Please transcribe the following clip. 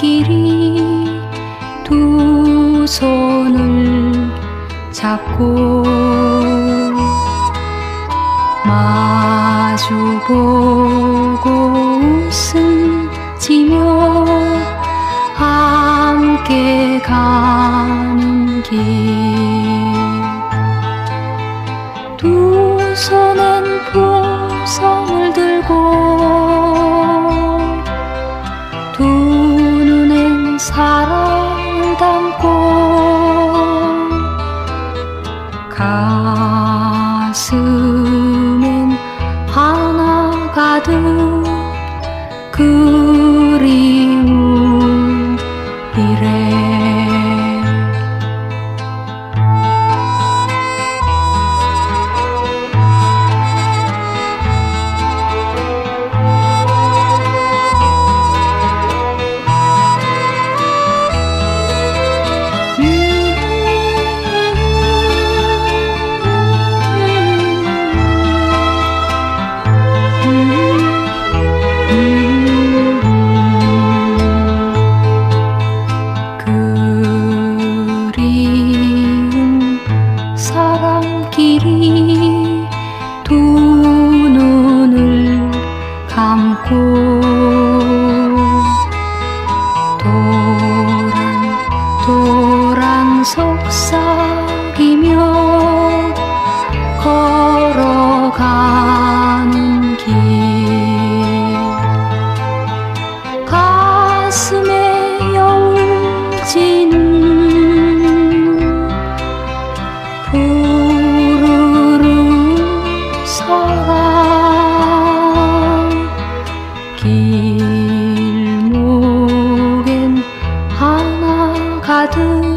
길이 두 손을 잡고 마주보 사랑을 담고 가슴엔 하나 가 득 그리 그리운 사람끼리 두 눈을 감고 도란 도란 속삭이며 garden